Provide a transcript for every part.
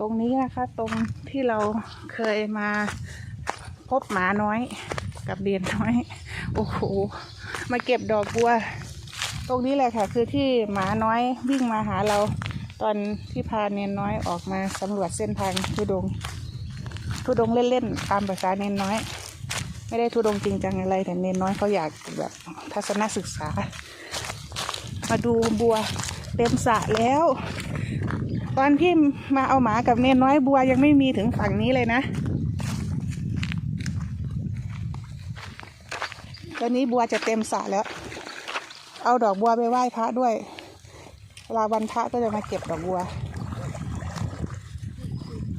ตรงนี้นะคะ ตรงที่เราเคยมาพบหมาน้อยกับเดียนน้อย โอ้โห มาเก็บดอกบัว ตรงนี้แหละค่ะ คือที่หมาน้อยวิ่งมาหาเราตอนที่พาเนนน้อยออกมาสำรวจเส้นทางทุดง ทุดงเล่นๆตามภาษาเนนน้อย ไม่ได้ทุดงจริงจังอะไรแต่เนนน้อยเขาอยากแบบทัศนศึกษา มาดูบัวเต็มสระแล้ว ตอนที่มาเอาหมากับเนนน้อยบัวยังไม่มีถึงฝั่งนี้เลยนะ ตอนนี้บัวจะเต็มสระแล้ว เอาดอกบัวไปไหว้พระด้วยเวลาวันพระก็จะมาเก็บดอกบัว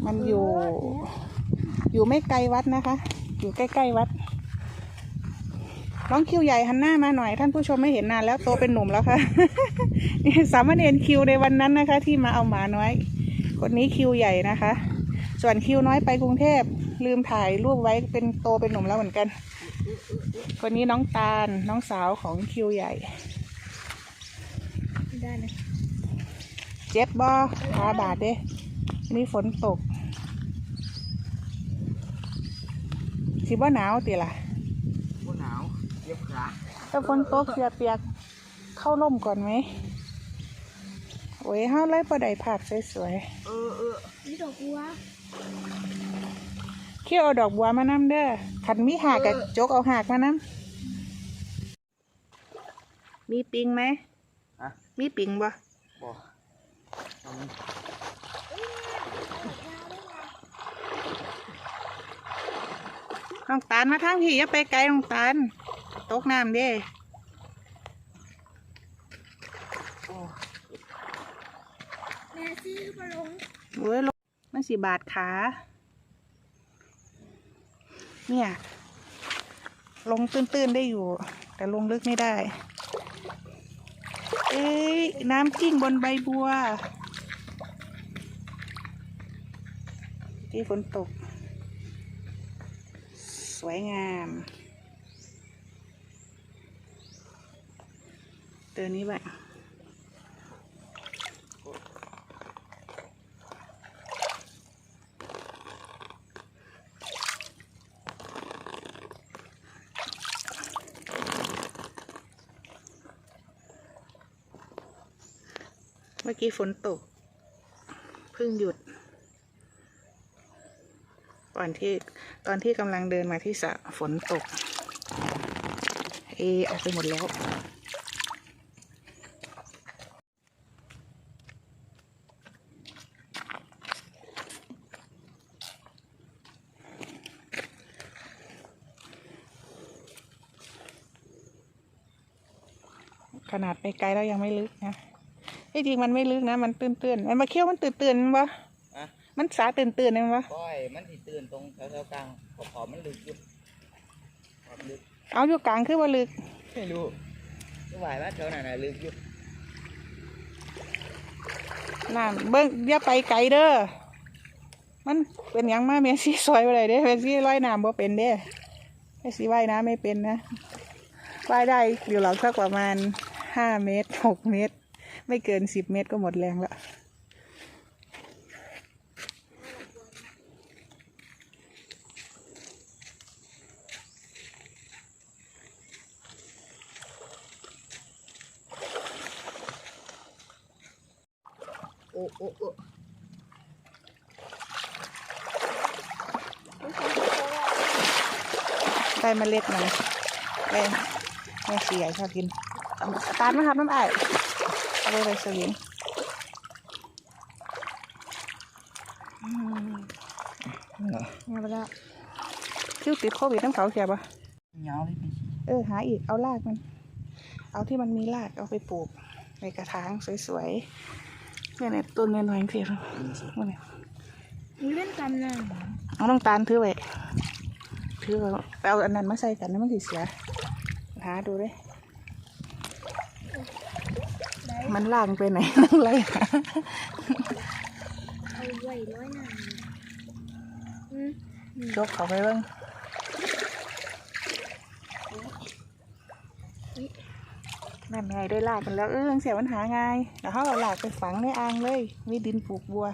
มันอยู่ อยู่ไม่ไกลวัดนะคะ อยู่ใกล้ ๆ วัด น้องคิวใหญ่หันหน้ามาหน่อย ท่านผู้ชมไม่เห็นนานแล้วโตเป็นหนุ่มแล้วค่ะนี่สามเณรคิวในวันนั้นนะคะ ที่มาเอาหมาน้อย คนนี้คิวใหญ่นะคะ ส่วนคิวน้อยไปกรุงเทพลืมถ่ายรูปไว้เป็นโตเป็นหนุ่มแล้วเหมือนกัน คนนี้น้องตาลน้องสาวของคิวใหญ่ไได้นะเจ็บบ่ขาบาดเด้นี่ฝนตกสิบ่หนาวติล่ะ เย็บขาถ้าฝนตกเสียเปียกเข้าร่มก่อนไหมโอ้ยเฮาไล่ประไดผักสวยเออเออนี่ดอกบัวๆเคี่ยวเอาดอกบัวมานำเด้อขันมีหากกับจกเอาหากมานำมีปิงไหมอะมีปิงบ่บ่อันนี้น้องตาลมาทางพี่อย่าไปไกลน้องตาล ตกน้ำเด้โอ้แม่ซื้อมาลงโอ้ยลงมันสีบาดขา เนี่ย ลงตื้นๆได้อยู่ แต่ลงลึกไม่ได้ เอ้ยน้ำจิ้งบนใบบัวที่ฝนตก สวยงาม ตือนนี้แบบเมื่อกี้ฝนตก เพิ่งหยุดตอนที่ตอนที่กำลังเดินมาที่สระฝนตก เอออกไปหมดแล้ว นาดไปไกลแล้วยังไม่ลึกนะที่จริงมันไม่ลึกนะ มันตื้นๆมันมาเคี้ยวมันตื่นๆมันวะอะมันสาตื่นๆมันวะก้อยมันสิตื่นตรงแถวๆกลางขอบขอบมันลึกอยู่ขอบลึกเอาอยู่กลางคือว่าลึกไม่รู้ไม่ไหวว่าแถวไหนน่ะลึกอยู่นั่นเบิ้งอย่าไปไกลเด้อมันเป็นหยังมาเมสซี่ซอยอะไรเด้เมสซี่ร้อยน้ำบ่เป็นเด้เมสซี่ว่ายน้ำไม่เป็นนะว่ายได้อยู่หรอกสักประมาณ ห้าเมตรหกเมตร ไม่เกินสิบเมตรก็หมดแรงละโอ้โอ้โอ้ได้เมล็ดมันแม่แม่เสียชอบกินเอา ตาลมาครับน้ำอ้ายเอาไปไปสวิงอืมเอาไปแล้วคิวติดโควิดน้ำเขาเสียปะเหงาเลยเป็นสิเออหาอีกเอารากมัน เอาที่มันมีรากเอาไปปลูก ในกระถางสวยๆเนี่ยเนี่ยต้นน้อยๆเพียงเนี่ยมีเล่นกันนะเอาน้องตาลถือไว้ถือไว้ไปเอาอันนั้นมาใส่กันนะมันสิเสียหาดูเด้ได้ มันล่างไปไหนนั่งไรหาเอาไว้ร้อยหนาอืมยกเขาไปบ้างนั่นไงได้ลากกันแล้วเออเสียมันหาไงแล้วเขาเอาลากไปฝังในอ่างเลยมีดินปลูกบัว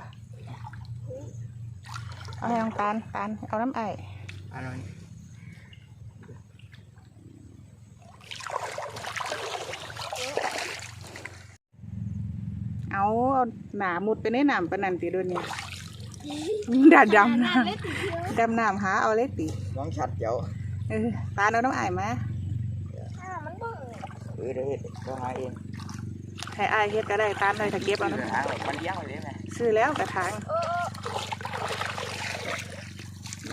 เอาให้น้องตาลตาลเอาน้ำไออร่อย เอาเอาหนามุดไปในน้ำปะนันติโดนเนี่ยดาดำน้ำน้ำเล็กสีเขียวดำน้ำหาเอาเล็กติน้องชัดเจ้าเออตาลเอาน้ำไอมาอ่ามันเบิ่งเออเดี๋ยวเฮ็ดก็หาเองให้ไอายเฮ็ดก็ได้ตาลเลยถ้าเก็บเอาเดี๋ยวนะหาไว้มันเลี้ยงไว้เลยไหมซื้อแล้วกระถางเออ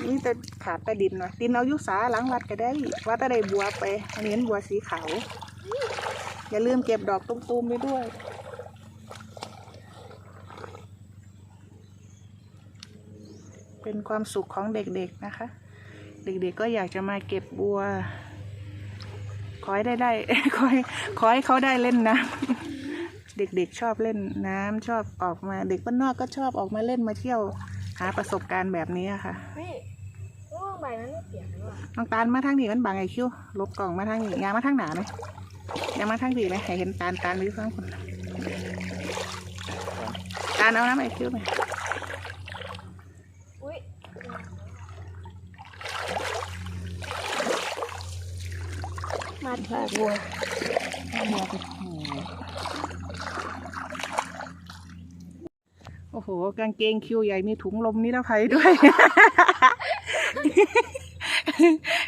นี่จะขาดแต่ดินวะดินเอาอยุสาหลังวัดก็ได้วัดแต่ได้บัวไปอันนี้เป็นบัวสีขาวอย่าลืมเก็บดอกตุ้มๆไปด้วย เป็นความสุขของเด็กๆนะคะ เด็กๆก็อยากจะมาเก็บบัว ขอให้ได้ได้ขอให้ขอให้เขาได้เล่นน้ำเด็กๆชอบเล่นน้ำชอบออกมา เด็กบ้านนอกก็ชอบออกมาเล่นมาเที่ยว หาประสบการณ์แบบนี้อะค่ะพี่ร่วงใบมันไม่เปียกหรอน้องตาลมาทางนี้มันบังไอคิวลบกล่องมาทางนี้ยางมาทางหนาไหมยางมาทางนี้ไหมให้เห็นตาลตาลหรือฟังคนตาลเอาน้ำไอคิวไหม มาถากบัวบัวโอ้โห กางเกงคิวใหญ่มีถุงลมนิรภัยด้วย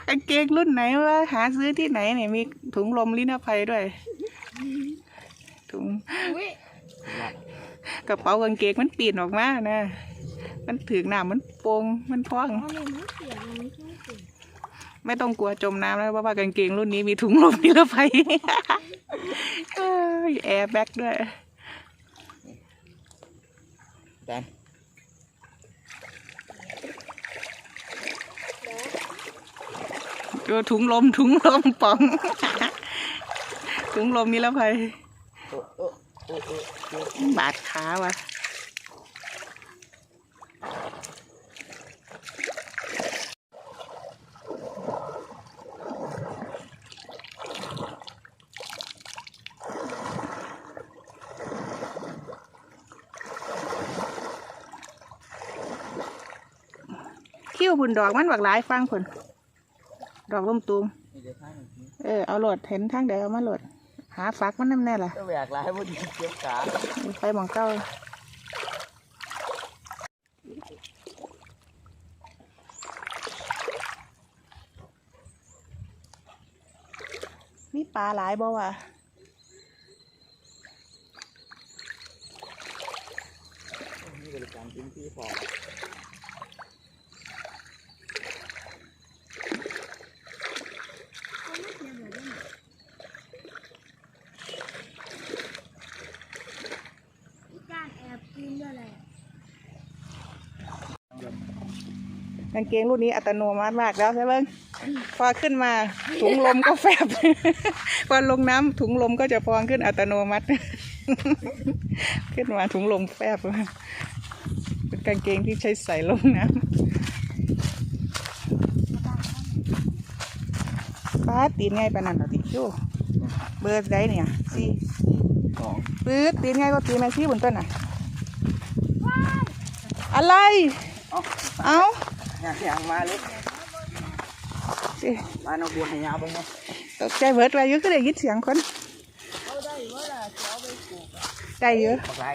กางเกงรุ่นไหนวะหาซื้อที่ไหนเนี่ยมีถุงลมนิรภัยด้วย ถุงกระเป๋ากางเกงมันปีนออกมานะ มันถือหนามันโปงมันพอง ไม่ต้องกลัวจมน้ำแล้วเพราะว่ากางเกงรุ่นนี้มีถุงลมนิรภัยเอ้ยแอร์แบ็กด้วยแต่ดูถุงลมถุงลมป๋อง ถุงลมนิรภัยโอ้โอ้โอ้โอ้โอ้บาดขาว่ะ คิ้วบุญดอกมันบักหลายฟังผลดอกลมตูมนี่เดี๋ยวข้างหนึ่งทีเออเอาโหลดเห็นทางเดียวเอามาโหลด หาฟักมันน้ำแน่ล่ะก็แหวกหลายพอดีเจ็บขาไปหมองเก้ามีปลาหลายบ่วะนี่บริการกินที่พอ การแอบกินด้วยแหละ กางเกงรุ่นนี้อัตโนมัติมากแล้วใช่ไหมพอขึ้นมาถุงลมก็แฟบพอลงน้ำถุงลมก็จะพองขึ้นอัตโนมัติ ขึ้นมาถุงลมแฟบเป็นกางเกงที่ใช้ใส่ลงน้ำป้าตีนไงปานนันหรอติชูเบอร์ไดเนี่ยสี่สองปื๊ดตีนไงก็ตีนแม่ซี่บนต้นอะ อะไร เอ้า อ้าอย่างอย่างมาเลยสิมาเอาบัวให้ยาวไปไงตกใจเบิดไปเยอะก็ได้ยินเสียงคนเอาได้ว่าล่ะจะเอาไปปลูกอะได้เยอะบักไหล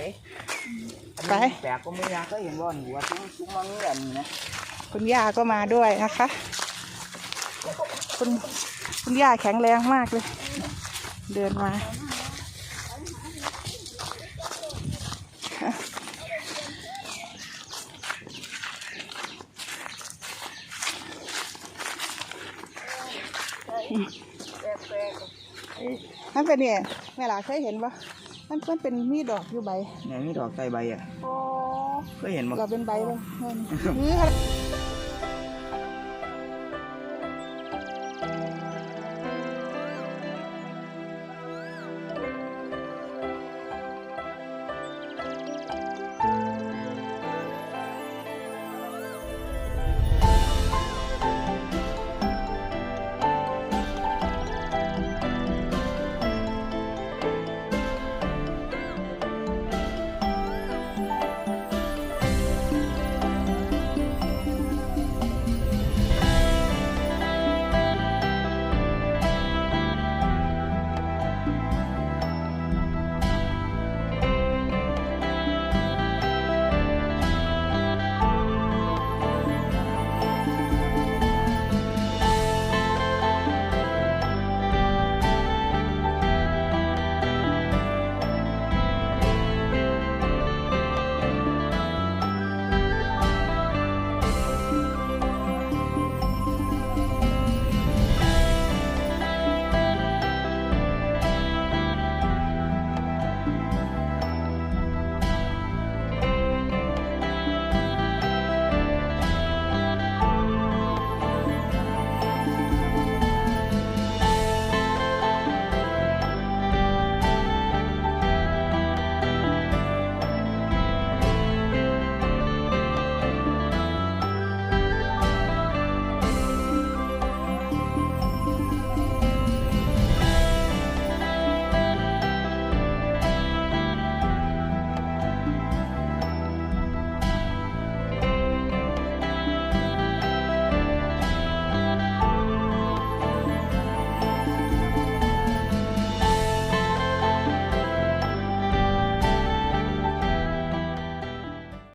ไปแปลกก็ไม่ยากก็เห็นว่าหัวซุ้มซุ้มมันเงี้ยนี่นะคุณย่าก็มาด้วยนะคะ คุณคุณย่าแข็งแรงมากเลย เดินมา นั่นเป็นเนี่ยแม่หลาเคยเห็นปะมันมันเป็นมีดอกอยู่ใบเนี่ยมีดอกใส่ใบอะโอ้เคยเห็นมั้เราเป็นใบปะนี่